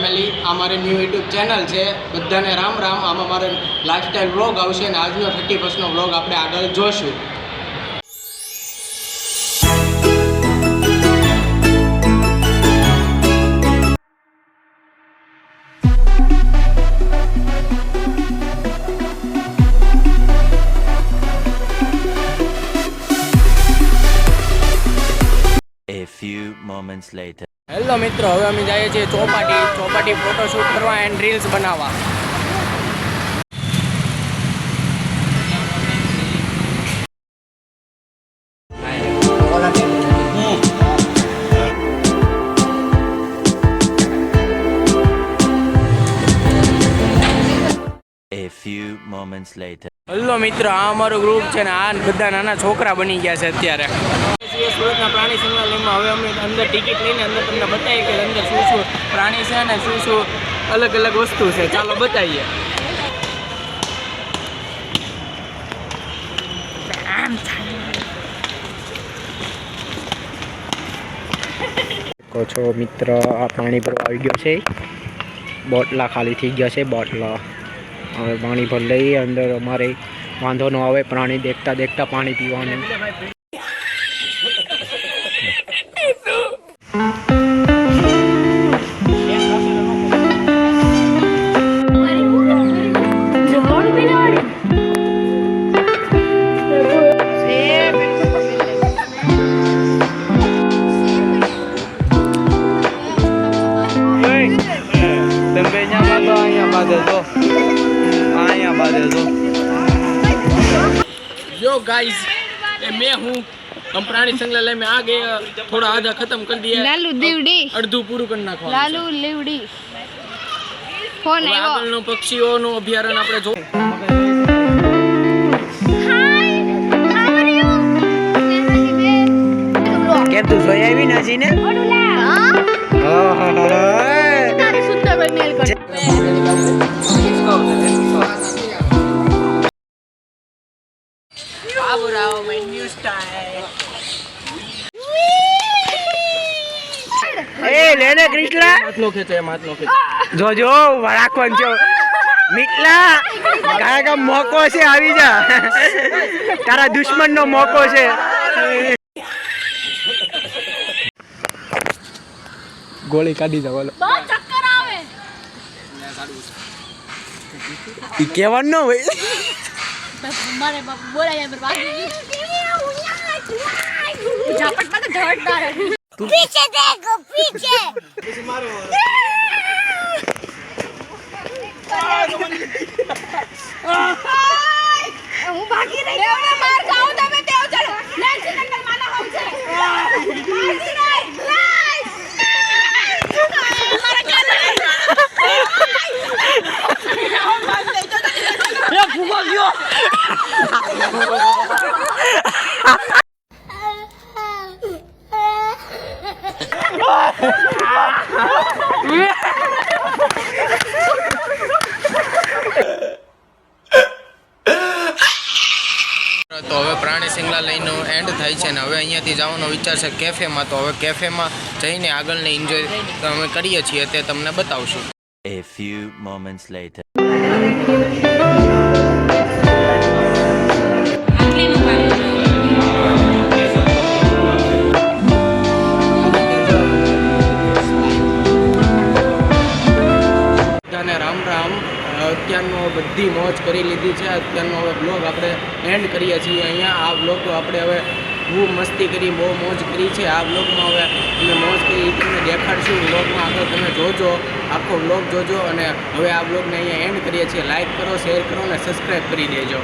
Family આ new YouTube channel છે. બધાને રામ રામ. આમાં મારે લાઇફસ્ટાઈલ વ્લોગ આવશે અને આજનો થર્ટી ફર્સ્ટનો વ્લોગ આપણે આગળ જોશું. A few moments later. Hello મિત્રો, હવે અમે જઈએ છીએ ચોપાટી ચોપાટી ફોટોશૂટ કરવા એન્ડ રીલ્સ બનાવવા A few moments later. Hello મિત્ર આ અમારું ગ્રુપ છે ને આ બધા નાના છોકરા બની ગયા છે અત્યારે. સુરતના પ્રાણી સંગ્રહાલયમાં હવે અમે અંદર ટિકિટ લઈને અંદર તમને બતાવીએ કે અંદર શું શું પ્રાણી છે ને શું શું અલગ અલગ વસ્તુ છે. ચાલો બતાવીએ. છો મિત્ર આ પાણી ભરવા આવી ગયો છે. બોટલા ખાલી થઈ ગયા છે બોટલા. હવે પાણી ભર લઈએ અંદર અમારે વાંધો ન આવે પ્રાણી દેખતા દેખતા પાણી પીવાનું. જો गाइस ये मैं हूँ हम प्राणी संग्रहालय में आ गए थोड़ा आधा खत्म कर दिया है। લાલુ દીવડી અડધું પૂરું કરી નાખવાનું લાલુ લીવડી ફોન હવે આવ્યો આગળનું પક્ષીઓનું અભયારણ્ય આપણે જો કેમ તું જોઈ આવી નાસી ને બાબુરાવ એ લેને કૃષ્ણા. હાથનો ખેંચો એમ હાથનો ખેંચો જોજો રાખવાનું છે. મિટલા કાકા કા મોકો છે આવી જા. તારા દુશ્મન નો મોકો છે. ગોળી કાઢી જાવ બોલો ઈ કેવાનું ન હોય. મારે બોલાય તો. ઝડદાર પીછે દેખો પીછે. હું ભાગી રહી માર ખાઉં તમે તેવું ચલો નેક્સ્ટ નંબર માના હોમ છે મારતી નહીં મારા કાન તો હવે પ્રાણી સંગ્રહાલયનો એન્ડ થાય છે ને હવે અહીંયાથી જવાનો વિચાર છે કેફેમાં તો હવે કેફેમાં જઈને આગળને એન્જોય અમે કરીએ છીએ તે તમને બતાવશું A few moments later. અત્યારનો બધી મોજ કરી લીધી છે. અત્યારનો હવે બ્લોગ આપણે એન્ડ કરીએ છીએ. અહીંયા આ બ્લોગ આપણે હવે ખૂબ મસ્તી કરી, બહુ મોજ કરી છે. આ બ્લોગમાં હવે અમે મોજ કરી તમને દેખાડશું. બ્લોગમાં આગળ તમે જોજો, આખો બ્લોગ જોજો અને હવે આ બ્લોગને અહીંયા એન્ડ કરીએ છીએ. લાઇક કરો શેર કરો અને સબસ્ક્રાઈબ કરી દેજો.